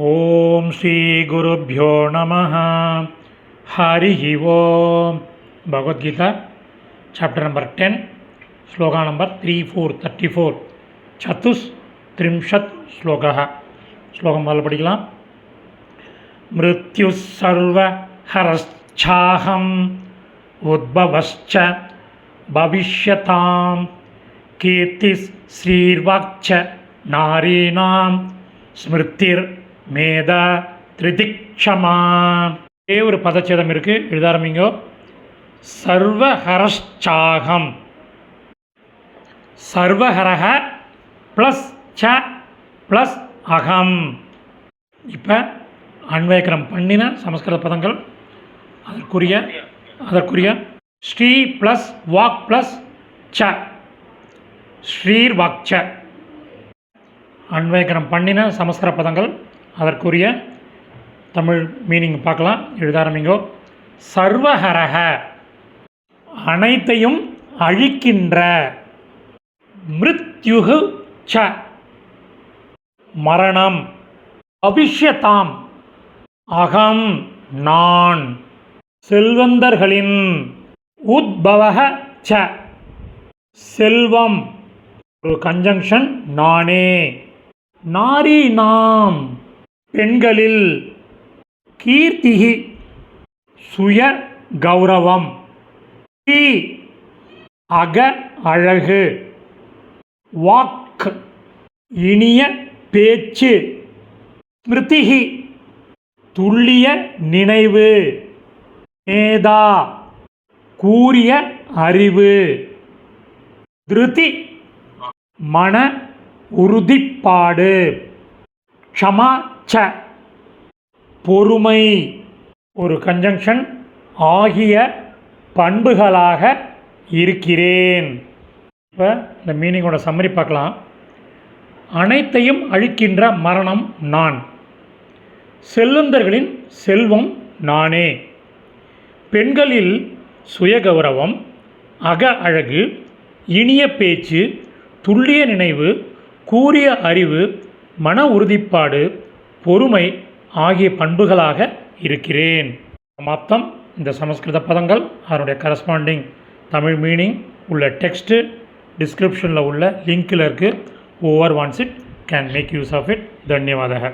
ओम श्री गुरुभ्यो नम। हरी ओम। भगवद्गीता चैप्टर नंबर टेन श्लोक number three four thirty four चतुस्त्रिंशत् श्लोक। श्लोक मोदल् पठिकलां मृत्युः सर्वहरश्चाहम् उद्भवश्च भविष्यतां कीर्तिश्रीर्वाक्च नारीणां स्मृतिर् மேதா திரிதிக்ஷமா. ஒரே ஒரு பதச்சேதம் இருக்குது எழுத ஆரம்பிங்கோ. சர்வஹரஷ்சாகம். சர்வஹரஹ ப்ளஸ் ச ப்ளஸ் அகம். இப்போ அன்வயக்கரம் பண்ணின சமஸ்கிருத பதங்கள். அதற்குரிய அதற்குரிய ஸ்ரீ ப்ளஸ் வாக் ப்ளஸ் ச. ஸ்ரீர் வாக்ச. அன்வயக்கரம் பண்ணின சமஸ்கிருத பதங்கள். அதற்குரிய தமிழ் மீனிங் பார்க்கலாம். எழுத ஆரம்பிங்கோ சர்வஹரஹ. அனைத்தையும் அழிக்கின்ற. மிருத்யுகு ச. மரணம். அபிஷ்யதாம் அகம் நான். செல்வந்தர்களின் உத்பவக ச. செல்வம். ஒரு கன்ஜங்ஷன் நானே. நாரி நாம். பெண்களில் கீர்த்திகி சுய கௌரவம். கீ. அக அழகு. வாக். இனிய பேச்சு. ஸ்மிருதிகி துல்லிய நினைவு. மேதா கூறிய அறிவு. திருதி மன உறுதிப்பாடு. க்ஷமா ச. பொறுமை. ஒரு கன்ஜங்ஷன் ஆகிய பண்புகளாக இருக்கிறேன். இப்போ இந்த மீனிங்கோட சம்மரி பார்க்கலாம். அனைத்தையும் அழிக்கின்ற மரணம் நான். செல்லுந்தர்களின் செல்வம் நானே. பெண்களில் சுயகௌரவம் அக அழகு இனிய பேச்சு துல்லிய நினைவு கூறிய அறிவு மன உறுதிப்பாடு பொறுமை ஆகிய பண்புகளாக இருக்கிறேன். மொத்தம் இந்த சமஸ்கிருத பதங்கள் அதனுடைய கரஸ்பாண்டிங் தமிழ் மீனிங் உள்ள டெக்ஸ்ட்டு டிஸ்கிரிப்ஷனில் உள்ள லிங்க்கில் இருக்குது whoever wants it can make use of it தன்யவாதக.